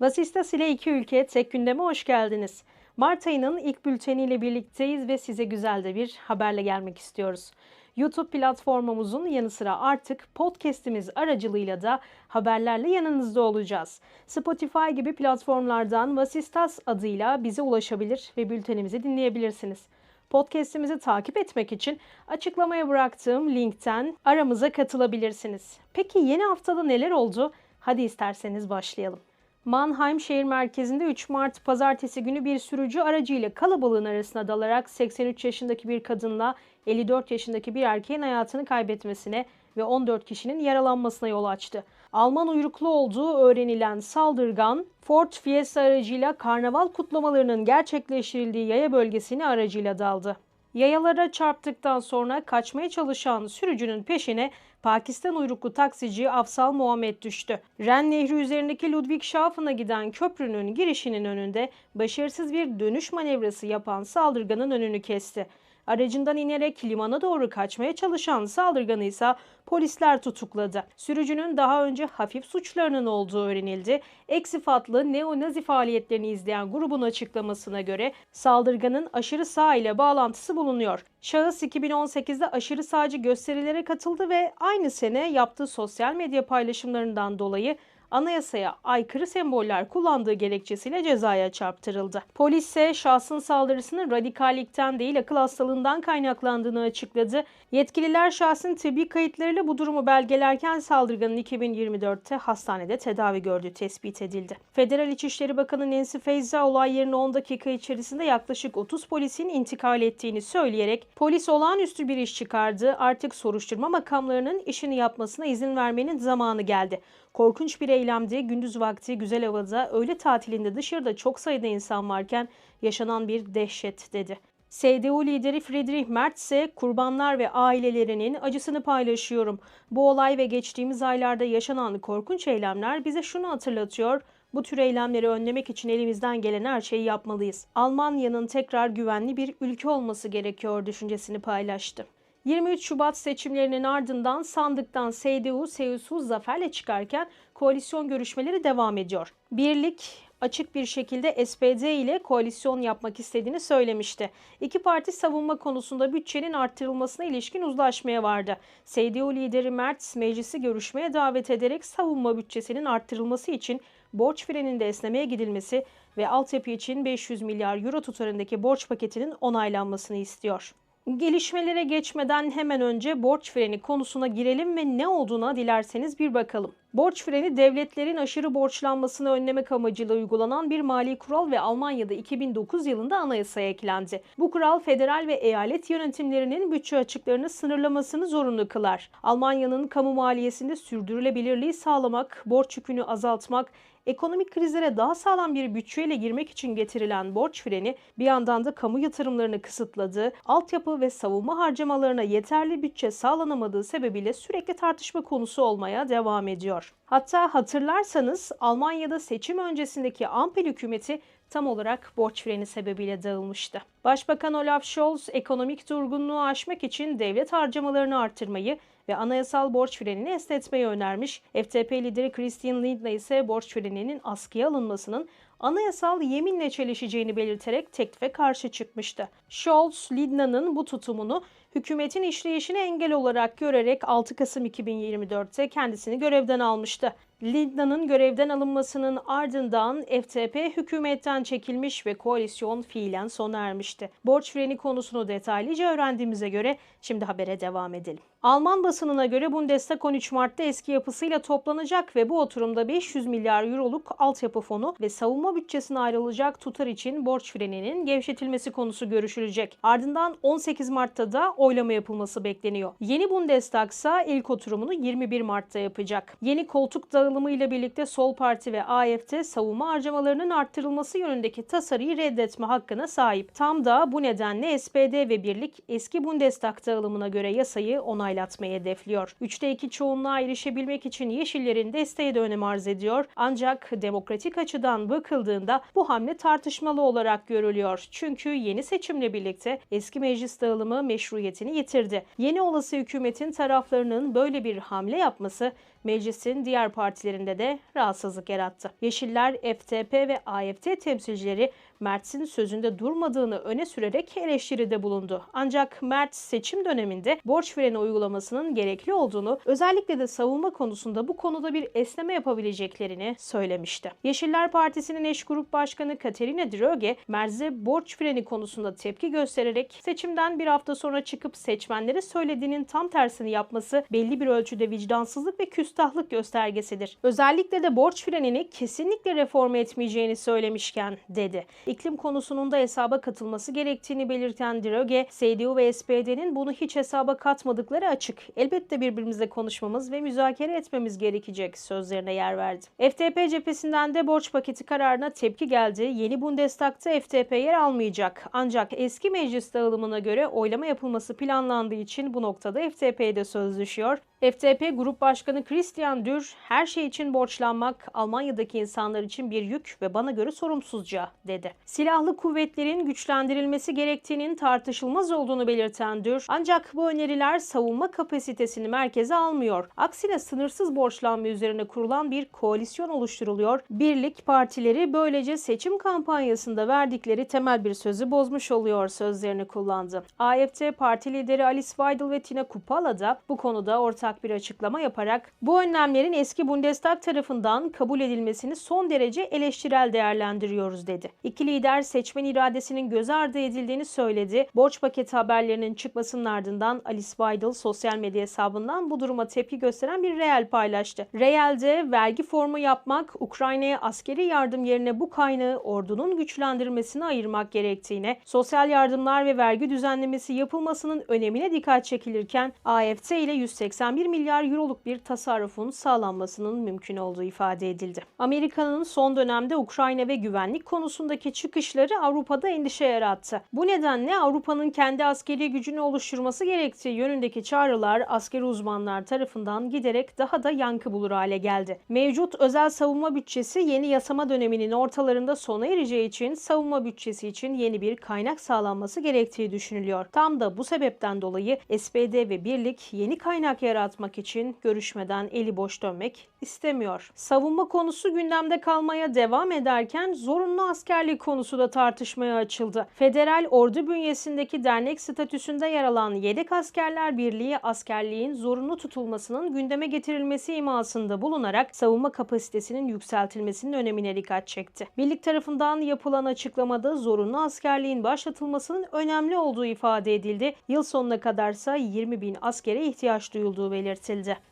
Vasistas ile iki ülke tek gündeme hoş geldiniz. Mart ayının ilk bülteniyle birlikteyiz ve size güzel de bir haberle gelmek istiyoruz. YouTube platformumuzun yanı sıra artık podcast'imiz aracılığıyla da haberlerle yanınızda olacağız. Spotify gibi platformlardan Vasistas adıyla bize ulaşabilir ve bültenimizi dinleyebilirsiniz. Podcast'imizi takip etmek için açıklamaya bıraktığım linkten aramıza katılabilirsiniz. Peki yeni haftada neler oldu? Hadi isterseniz başlayalım. Mannheim şehir merkezinde 3 Mart pazartesi günü bir sürücü aracıyla kalabalığın arasına dalarak 83 yaşındaki bir kadınla 54 yaşındaki bir erkeğin hayatını kaybetmesine ve 14 kişinin yaralanmasına yol açtı. Alman uyruklu olduğu öğrenilen saldırgan Ford Fiesta aracıyla karnaval kutlamalarının gerçekleştirildiği yaya bölgesine aracıyla daldı. Yayalara çarptıktan sonra kaçmaya çalışan sürücünün peşine Pakistan uyruklu taksici Afsal Muhammed düştü. Ren Nehri üzerindeki Ludwigshafen'a giden köprünün girişinin önünde başarısız bir dönüş manevrası yapan saldırganın önünü kesti. Aracından inerek limana doğru kaçmaya çalışan saldırganı ise polisler tutukladı. Sürücünün daha önce hafif suçlarının olduğu öğrenildi. Ek sıfatlı neo-nazi faaliyetlerini izleyen grubun açıklamasına göre saldırganın aşırı sağ ile bağlantısı bulunuyor. Şahıs 2018'de aşırı sağcı gösterilere katıldı ve aynı sene yaptığı sosyal medya paylaşımlarından dolayı anayasaya aykırı semboller kullandığı gerekçesiyle cezaya çarptırıldı. Polis ise şahsın saldırısının radikallikten değil akıl hastalığından kaynaklandığını açıkladı. Yetkililer şahsın tıbbi kayıtlarıyla bu durumu belgelerken saldırganın 2024'te hastanede tedavi gördüğü tespit edildi. Federal İçişleri Bakanı Nancy Faeser olay yerine 10 dakika içerisinde yaklaşık 30 polisin intikal ettiğini söyleyerek polis olağanüstü bir iş çıkardı. Artık soruşturma makamlarının işini yapmasına izin vermenin zamanı geldi. Korkunç bir eylemdi. Gündüz vakti güzel havada öğle tatilinde dışarıda çok sayıda insan varken yaşanan bir dehşet dedi. CDU lideri Friedrich Merz ise kurbanlar ve ailelerinin acısını paylaşıyorum. Bu olay ve geçtiğimiz aylarda yaşanan korkunç eylemler bize şunu hatırlatıyor. Bu tür eylemleri önlemek için elimizden gelen her şeyi yapmalıyız. Almanya'nın tekrar güvenli bir ülke olması gerekiyor düşüncesini paylaştı. 23 Şubat seçimlerinin ardından sandıktan CDU, CSU zaferle çıkarken koalisyon görüşmeleri devam ediyor. Birlik açık bir şekilde SPD ile koalisyon yapmak istediğini söylemişti. İki parti savunma konusunda bütçenin arttırılmasına ilişkin uzlaşmaya vardı. CDU lideri Merz meclisi görüşmeye davet ederek savunma bütçesinin arttırılması için borç freninde esnemeye gidilmesi ve altyapı için 500 milyar euro tutarındaki borç paketinin onaylanmasını istiyor. Gelişmelere geçmeden hemen önce borç freni konusuna girelim ve ne olduğuna dilerseniz bir bakalım. Borç freni devletlerin aşırı borçlanmasını önlemek amacıyla uygulanan bir mali kural ve Almanya'da 2009 yılında anayasaya eklendi. Bu kural federal ve eyalet yönetimlerinin bütçe açıklarını sınırlamasını zorunlu kılar. Almanya'nın kamu maliyesinde sürdürülebilirliği sağlamak, borç yükünü azaltmak, ekonomik krizlere daha sağlam bir bütçeyle girmek için getirilen borç freni bir yandan da kamu yatırımlarını kısıtladığı, altyapı ve savunma harcamalarına yeterli bütçe sağlanamadığı sebebiyle sürekli tartışma konusu olmaya devam ediyor. Hatta hatırlarsanız Almanya'da seçim öncesindeki Ampel hükümeti tam olarak borç freni sebebiyle dağılmıştı. Başbakan Olaf Scholz ekonomik durgunluğu aşmak için devlet harcamalarını artırmayı ve anayasal borç frenini esnetmeyi önermiş. FTP lideri Christian Lindner ise borç freninin askıya alınmasının anayasal yeminle çelişeceğini belirterek teklife karşı çıkmıştı. Scholz, Lindner'ın bu tutumunu hükümetin işleyişine engel olarak görerek 6 Kasım 2024'te kendisini görevden almıştı. Lindner'ın görevden alınmasının ardından FTP hükümetten çekilmiş ve koalisyon fiilen sona ermişti. Borç freni konusunu detaylıca öğrendiğimize göre şimdi habere devam edelim. Alman basınına göre Bundestag 13 Mart'ta eski yapısıyla toplanacak ve bu oturumda 500 milyar euroluk altyapı fonu ve savunma bütçesine ayrılacak tutar için borç freninin gevşetilmesi konusu görüşülecek. Ardından 18 Mart'ta da oylama yapılması bekleniyor. Yeni Bundestag ise ilk oturumunu 21 Mart'ta yapacak. Yeni koltuk dağılımı ile birlikte Sol Parti ve AFD savunma harcamalarının arttırılması yönündeki tasarıyı reddetme hakkına sahip. Tam da bu nedenle SPD ve Birlik eski Bundestag dağılımına göre yasayı onaylatmayı hedefliyor. 3'te 2 çoğunluğa erişebilmek için Yeşillerin desteği de önem arz ediyor. Ancak demokratik açıdan bakıldığında bu hamle tartışmalı olarak görülüyor. Çünkü yeni seçimle birlikte eski meclis dağılımı meşruiyetini yitirdi. Yeni olası hükümetin taraflarının böyle bir hamle yapması meclisin diğer partileri partilerinde de rahatsızlık yarattı. Yeşiller, FTP ve AFT temsilcileri Mert'in sözünde durmadığını öne sürerek eleştiride bulundu. Ancak Mert seçim döneminde borç freni uygulamasının gerekli olduğunu, özellikle de savunma konusunda bu konuda bir esneme yapabileceklerini söylemişti. Yeşiller Partisi'nin eş grup başkanı Katerina Droge, Merz'e borç freni konusunda tepki göstererek seçimden bir hafta sonra çıkıp seçmenlere söylediğinin tam tersini yapması belli bir ölçüde vicdansızlık ve küstahlık göstergesidir. Özellikle de borç frenini kesinlikle reform etmeyeceğini söylemişken dedi. İklim konusunun da hesaba katılması gerektiğini belirten Droge, CDU ve SPD'nin bunu hiç hesaba katmadıkları açık. Elbette birbirimizle konuşmamız ve müzakere etmemiz gerekecek sözlerine yer verdi. FTP cephesinden de borç paketi kararına tepki geldi. Yeni Bundestag'ta FTP yer almayacak. Ancak eski meclis dağılımına göre oylama yapılması planlandığı için bu noktada FTP'de söz düşüyor. FTP Grup Başkanı Christian Dürr, her şey için borçlanmak Almanya'daki insanlar için bir yük ve bana göre sorumsuzca dedi. Silahlı kuvvetlerin güçlendirilmesi gerektiğinin tartışılmaz olduğunu belirten Dürr, ancak bu öneriler savunma kapasitesini merkeze almıyor. Aksine sınırsız borçlanma üzerine kurulan bir koalisyon oluşturuluyor. Birlik partileri böylece seçim kampanyasında verdikleri temel bir sözü bozmuş oluyor sözlerini kullandı. AFT Parti lideri Alice Weidel ve Tina Kupala da bu konuda ortak ortak bir açıklama yaparak bu önlemlerin eski Bundestag tarafından kabul edilmesini son derece eleştirel değerlendiriyoruz dedi. İki lider seçmen iradesinin göz ardı edildiğini söyledi. Borç paketi haberlerinin çıkmasının ardından Alice Weidel sosyal medya hesabından bu duruma tepki gösteren bir reel paylaştı. Real'de vergi formu yapmak, Ukrayna'ya askeri yardım yerine bu kaynağı ordunun güçlendirmesine ayırmak gerektiğine, sosyal yardımlar ve vergi düzenlemesi yapılmasının önemine dikkat çekilirken AFT ile 181 1 milyar euroluk bir tasarrufun sağlanmasının mümkün olduğu ifade edildi. Amerika'nın son dönemde Ukrayna ve güvenlik konusundaki çıkışları Avrupa'da endişe yarattı. Bu nedenle Avrupa'nın kendi askeri gücünü oluşturması gerektiği yönündeki çağrılar askeri uzmanlar tarafından giderek daha da yankı bulur hale geldi. Mevcut özel savunma bütçesi yeni yasama döneminin ortalarında sona ereceği için savunma bütçesi için yeni bir kaynak sağlanması gerektiği düşünülüyor. Tam da bu sebepten dolayı SPD ve Birlik yeni kaynak yaratmak yaratmak için görüşmeden eli boş dönmek istemiyor. Savunma konusu gündemde kalmaya devam ederken zorunlu askerlik konusu da tartışmaya açıldı. Federal ordu bünyesindeki dernek statüsünde yer alan Yedek Askerler Birliği askerliğin zorunlu tutulmasının gündeme getirilmesi imasında bulunarak savunma kapasitesinin yükseltilmesinin önemine dikkat çekti. Birlik tarafından yapılan açıklamada zorunlu askerliğin başlatılmasının önemli olduğu ifade edildi. Yıl sonuna kadarsa 20 bin askere ihtiyaç duyulduğu belirtildi.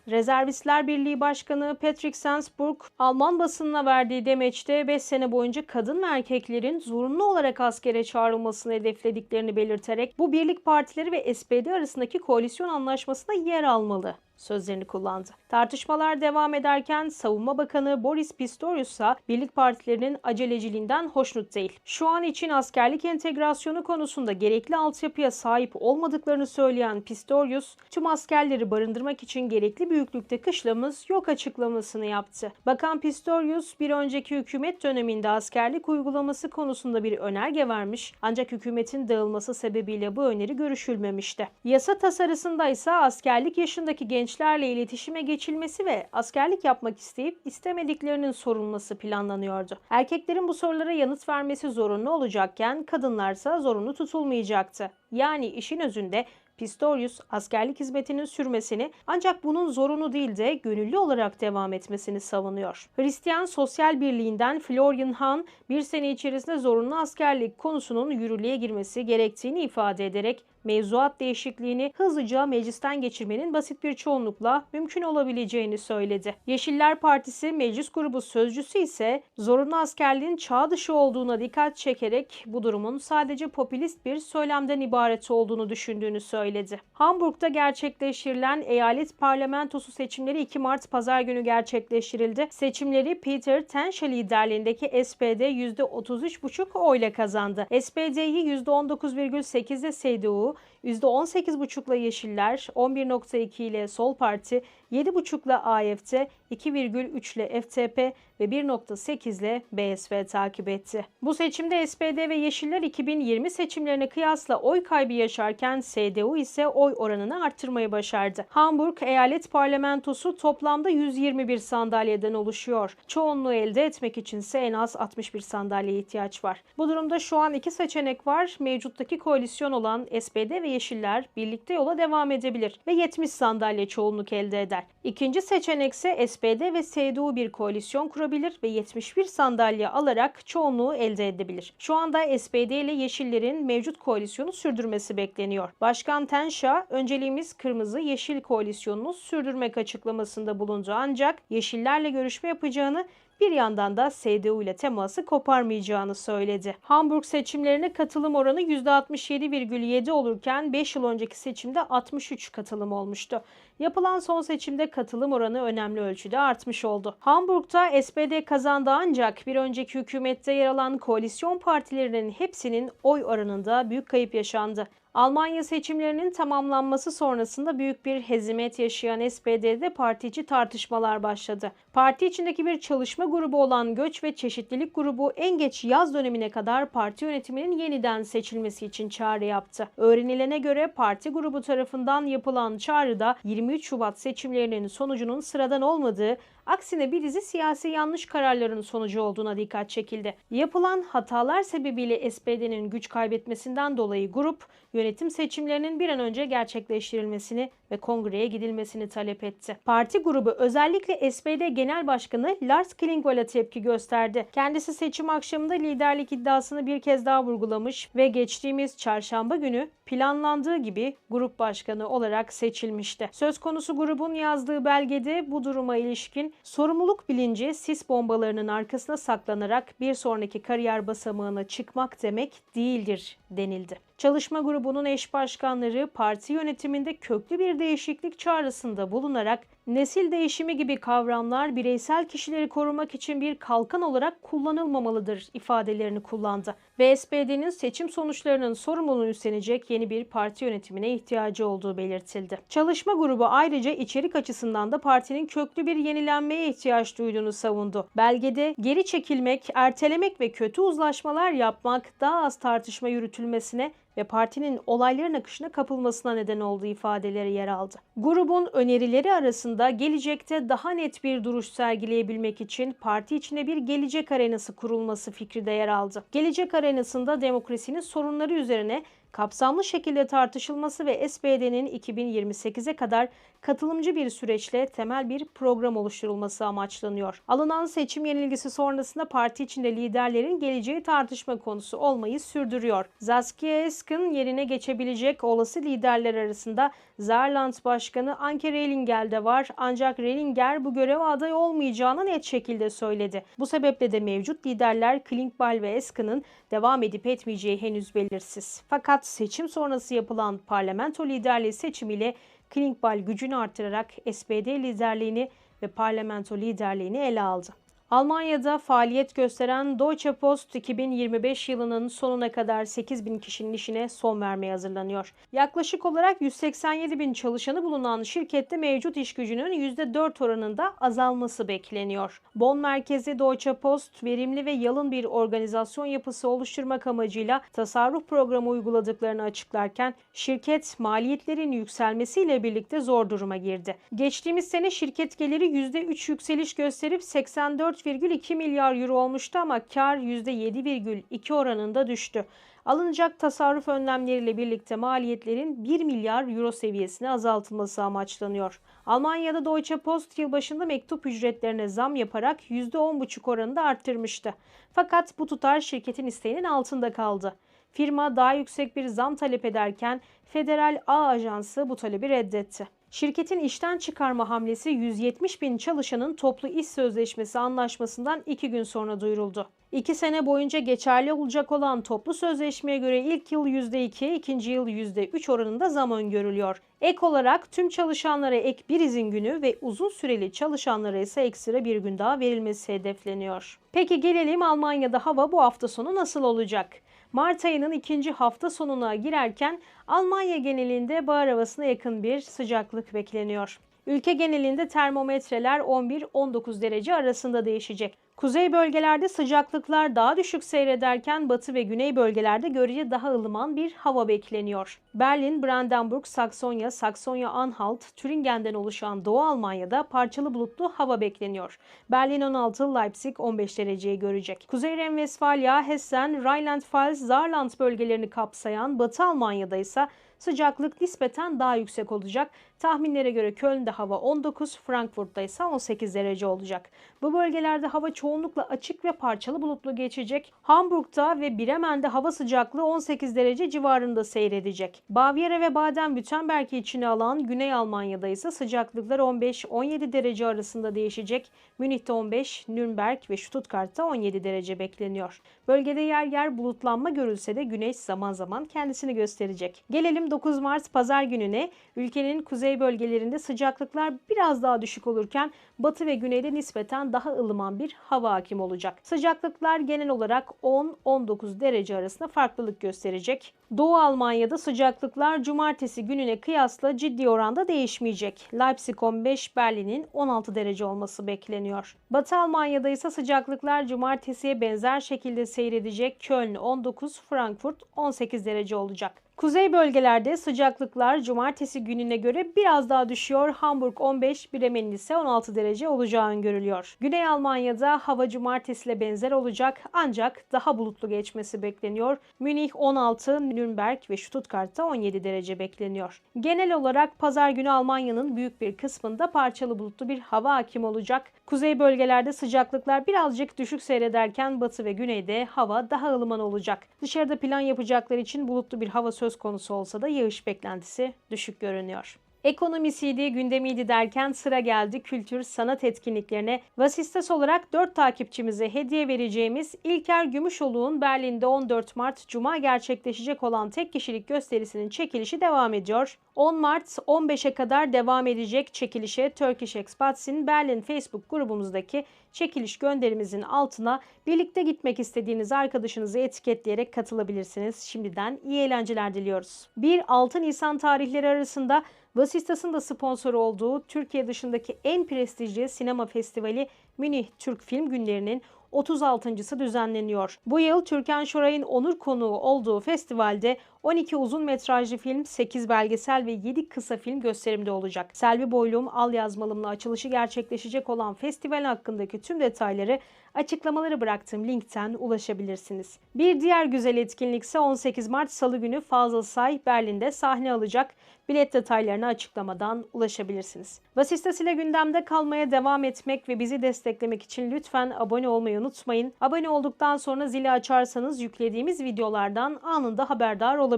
Rezervistler Birliği Başkanı Patrick Sensburg, Alman basınına verdiği demeçte 5 sene boyunca kadın ve erkeklerin zorunlu olarak askere çağrılmasını hedeflediklerini belirterek bu birlik partileri ve SPD arasındaki koalisyon anlaşmasında yer almalı sözlerini kullandı. Tartışmalar devam ederken Savunma Bakanı Boris Pistorius ise birlik partilerinin aceleciliğinden hoşnut değil. Şu an için askerlik entegrasyonu konusunda gerekli altyapıya sahip olmadıklarını söyleyen Pistorius, tüm askerleri barındırmak için gerekli büyüklükte kışlamız yok açıklamasını yaptı. Bakan Pistorius bir önceki hükümet döneminde askerlik uygulaması konusunda bir önerge vermiş ancak hükümetin dağılması sebebiyle bu öneri görüşülmemişti. Yasa tasarısında ise askerlik yaşındaki genç gençlerle iletişime geçilmesi ve askerlik yapmak isteyip istemediklerinin sorulması planlanıyordu. Erkeklerin bu sorulara yanıt vermesi zorunlu olacakken kadınlarsa zorunlu tutulmayacaktı. Yani işin özünde Pistorius askerlik hizmetinin sürmesini ancak bunun zorunlu değil de gönüllü olarak devam etmesini savunuyor. Hristiyan Sosyal Birliği'nden Florian Hahn bir sene içerisinde zorunlu askerlik konusunun yürürlüğe girmesi gerektiğini ifade ederek mevzuat değişikliğini hızlıca meclisten geçirmenin basit bir çoğunlukla mümkün olabileceğini söyledi. Yeşiller Partisi meclis grubu sözcüsü ise zorunlu askerliğin çağ dışı olduğuna dikkat çekerek bu durumun sadece popülist bir söylemden ibaret olduğunu düşündüğünü söyledi. Hamburg'da gerçekleştirilen eyalet parlamentosu seçimleri 2 Mart pazar günü gerçekleştirildi. Seçimleri Peter Tenşe liderliğindeki SPD %33,5 oyla kazandı. SPD'yi %19,8'de CDU, %18,5'la Yeşiller, 11,2 ile Sol Parti, 7,5 ile AFT, 2,3 ile FTP ve 1,8 ile BSV takip etti. Bu seçimde SPD ve Yeşiller 2020 seçimlerine kıyasla oy kaybı yaşarken SDU ise oy oranını arttırmayı başardı. Hamburg eyalet parlamentosu toplamda 121 sandalyeden oluşuyor. Çoğunluğu elde etmek içinse en az 61 sandalyeye ihtiyaç var. Bu durumda şu an iki seçenek var. Mevcuttaki koalisyon olan SPD ve Yeşiller birlikte yola devam edebilir ve 70 sandalye çoğunluk elde eder. İkinci seçenek ise SPD ve CDU bir koalisyon kurabilir ve 71 sandalye alarak çoğunluğu elde edebilir. Şu anda SPD ile Yeşillerin mevcut koalisyonu sürdürmesi bekleniyor. Başkan Tenşa, önceliğimiz kırmızı yeşil koalisyonunu sürdürmek açıklamasında bulundu ancak Yeşillerle görüşme yapacağını bir yandan da CDU ile teması koparmayacağını söyledi. Hamburg seçimlerine katılım oranı %67,7 olurken 5 yıl önceki seçimde 63 katılım olmuştu. Yapılan son seçimde katılım oranı önemli ölçüde artmış oldu. Hamburg'da SPD kazandı ancak bir önceki hükümette yer alan koalisyon partilerinin hepsinin oy oranında büyük kayıp yaşandı. Almanya seçimlerinin tamamlanması sonrasında büyük bir hezimet yaşayan SPD'de parti içi tartışmalar başladı. Parti içindeki bir çalışma grubu olan Göç ve Çeşitlilik grubu en geç yaz dönemine kadar parti yönetiminin yeniden seçilmesi için çağrı yaptı. Öğrenilene göre parti grubu tarafından yapılan çağrıda 23 Şubat seçimlerinin sonucunun sıradan olmadığı Aksine bir dizi siyasi yanlış kararların sonucu olduğuna dikkat çekildi. Yapılan hatalar sebebiyle SPD'nin güç kaybetmesinden dolayı grup yönetim seçimlerinin bir an önce gerçekleştirilmesini ve kongreye gidilmesini talep etti. Parti grubu özellikle SPD Genel Başkanı Lars Klingbeil'e tepki gösterdi. Kendisi seçim akşamında liderlik iddiasını bir kez daha vurgulamış ve geçtiğimiz çarşamba günü planlandığı gibi grup başkanı olarak seçilmişti. Söz konusu grubun yazdığı belgede bu duruma ilişkin sorumluluk bilinci sis bombalarının arkasına saklanarak bir sonraki kariyer basamağına çıkmak demek değildir denildi. Çalışma grubunun eş başkanları parti yönetiminde köklü bir değişiklik çağrısında bulunarak nesil değişimi gibi kavramlar bireysel kişileri korumak için bir kalkan olarak kullanılmamalıdır ifadelerini kullandı. Ve SPD'nin seçim sonuçlarının sorumluluğunu üstlenecek yeni bir parti yönetimine ihtiyacı olduğu belirtildi. Çalışma grubu ayrıca içerik açısından da partinin köklü bir yenilenmeye ihtiyaç duyduğunu savundu. Belgede geri çekilmek, ertelemek ve kötü uzlaşmalar yapmak daha az tartışma yürütülmesine ve partinin olayların akışına kapılmasına neden olduğu ifadeleri yer aldı. Grubun önerileri arasında gelecekte daha net bir duruş sergileyebilmek için parti içinde bir gelecek arenası kurulması fikri de yer aldı. Gelecek arenasında demokrasinin sorunları üzerine kapsamlı şekilde tartışılması ve SPD'nin 2028'e kadar katılımcı bir süreçle temel bir program oluşturulması amaçlanıyor. Alınan seçim yenilgisi sonrasında parti içinde liderlerin geleceği tartışma konusu olmayı sürdürüyor. Zaskia Esken yerine geçebilecek olası liderler arasında Zerland Başkanı Anke Rehlinger de var ancak Rehlinger bu görev aday olmayacağını net şekilde söyledi. Bu sebeple de mevcut liderler Klingbeil ve Esken'ın devam edip etmeyeceği henüz belirsiz. Fakat seçim sonrası yapılan parlamento liderliği seçimiyle Klingbeil gücünü artırarak SPD liderliğini ve parlamento liderliğini ele aldı. Almanya'da faaliyet gösteren Deutsche Post 2025 yılının sonuna kadar 8 bin kişinin işine son vermeye hazırlanıyor. Yaklaşık olarak 187 bin çalışanı bulunan şirkette mevcut iş gücünün %4 oranında azalması bekleniyor. Bonn merkezi Deutsche Post verimli ve yalın bir organizasyon yapısı oluşturmak amacıyla tasarruf programı uyguladıklarını açıklarken şirket maliyetlerin yükselmesiyle birlikte zor duruma girdi. Geçtiğimiz sene şirket geliri %3 yükseliş gösterip 84 4,2 milyar euro olmuştu ama kar %7,2 oranında düştü. Alınacak tasarruf önlemleriyle birlikte maliyetlerin 1 milyar euro seviyesine azaltılması amaçlanıyor. Almanya'da Deutsche Post yılbaşında mektup ücretlerine zam yaparak %10,5 oranında arttırmıştı. Fakat bu tutar şirketin isteğinin altında kaldı. Firma daha yüksek bir zam talep ederken Federal A Ajansı bu talebi reddetti. Şirketin işten çıkarma hamlesi 170 bin çalışanın toplu iş sözleşmesi anlaşmasından iki gün sonra duyuruldu. İki sene boyunca geçerli olacak olan toplu sözleşmeye göre ilk yıl %2, ikinci yıl %3 oranında zam öngörülüyor. Ek olarak tüm çalışanlara ek bir izin günü ve uzun süreli çalışanlara ise ekstra bir gün daha verilmesi hedefleniyor. Peki gelelim Almanya'da hava bu hafta sonu nasıl olacak? Mart ayının ikinci hafta sonuna girerken Almanya genelinde bahar havasına yakın bir sıcaklık bekleniyor. Ülke genelinde termometreler 11-19 derece arasında değişecek. Kuzey bölgelerde sıcaklıklar daha düşük seyrederken batı ve güney bölgelerde görece daha ılıman bir hava bekleniyor. Berlin, Brandenburg, Saksonya, Saksonya-Anhalt, Türingen'den oluşan Doğu Almanya'da parçalı bulutlu hava bekleniyor. Berlin 16, Leipzig 15 dereceyi görecek. Kuzey Renvestfalya, Hessen, Rheinland-Pfalz, Saarland bölgelerini kapsayan Batı Almanya'da ise sıcaklık nispeten daha yüksek olacak. Tahminlere göre Köln'de hava 19, Frankfurt'ta ise 18 derece olacak. Bu bölgelerde hava çoğunlukla açık ve parçalı bulutlu geçecek. Hamburg'da ve Bremen'de hava sıcaklığı 18 derece civarında seyredecek. Bavyera ve Baden-Württemberg'i içine alan Güney Almanya'da ise sıcaklıklar 15-17 derece arasında değişecek. Münih'te 15, Nürnberg ve Stuttgart'ta 17 derece bekleniyor. Bölgede yer yer bulutlanma görülse de güneş zaman zaman kendisini gösterecek. Gelelim 9 Mart pazar gününe. Ülkenin kuzey bölgelerinde sıcaklıklar biraz daha düşük olurken batı ve güneyde nispeten daha ılıman bir hava hakim olacak. Sıcaklıklar genel olarak 10-19 derece arasında farklılık gösterecek. Doğu Almanya'da sıcaklıklar cumartesi gününe kıyasla ciddi oranda değişmeyecek. Leipzig 15, Berlin'in 16 derece olması bekleniyor. Batı Almanya'da ise sıcaklıklar cumartesiye benzer şekilde seyredecek. Köln 19, Frankfurt 18 derece olacak. Kuzey bölgelerde sıcaklıklar cumartesi gününe göre biraz daha düşüyor. Hamburg 15, Bremen ise 16 derece olacağı öngörülüyor. Güney Almanya'da hava cumartesiyle benzer olacak ancak daha bulutlu geçmesi bekleniyor. Münih 16, Nürnberg ve Stuttgart'ta 17 derece bekleniyor. Genel olarak pazar günü Almanya'nın büyük bir kısmında parçalı bulutlu bir hava hakim olacak. Kuzey bölgelerde sıcaklıklar birazcık düşük seyrederken batı ve güneyde hava daha ılıman olacak. Dışarıda plan yapacaklar için bulutlu bir hava söz konusu olsa da yağış beklentisi düşük görünüyor. Ekonomisiydi, gündemiydi derken sıra geldi kültür, sanat etkinliklerine. Vasistas olarak 4 takipçimize hediye vereceğimiz İlker Gümüşoluk'un Berlin'de 14 Mart Cuma gerçekleşecek olan tek kişilik gösterisinin çekilişi devam ediyor. 10 Mart 15'e kadar devam edecek çekilişe Turkish Expats'in Berlin Facebook grubumuzdaki çekiliş gönderimizin altına birlikte gitmek istediğiniz arkadaşınızı etiketleyerek katılabilirsiniz. Şimdiden iyi eğlenceler diliyoruz. 1-6 Nisan tarihleri arasında Vasistas'ın da sponsoru olduğu Türkiye dışındaki en prestijli sinema festivali Münih Türk Film Günleri'nin 36.sı düzenleniyor. Bu yıl Türkan Şoray'ın onur konuğu olduğu festivalde 12 uzun metrajlı film, 8 belgesel ve 7 kısa film gösterimde olacak. Selvi Boylum, Al Yazmalım'la açılışı gerçekleşecek olan festival hakkındaki tüm detayları açıklamaları bıraktığım linkten ulaşabilirsiniz. Bir diğer güzel etkinlik ise 18 Mart Salı günü Fazıl Say Berlin'de sahne alacak. Bilet detaylarına açıklamadan ulaşabilirsiniz. Vasistas ile gündemde kalmaya devam etmek ve bizi desteklemek için lütfen abone olmayı unutmayın. Abone olduktan sonra zili açarsanız yüklediğimiz videolardan anında haberdar olabilirsiniz.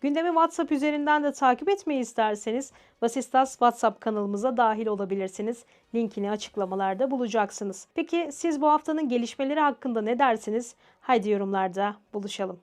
Gündemi WhatsApp üzerinden de takip etmeyi isterseniz Vasistas WhatsApp kanalımıza dahil olabilirsiniz. Linkini açıklamalarda bulacaksınız. Peki siz bu haftanın gelişmeleri hakkında ne dersiniz? Haydi yorumlarda buluşalım.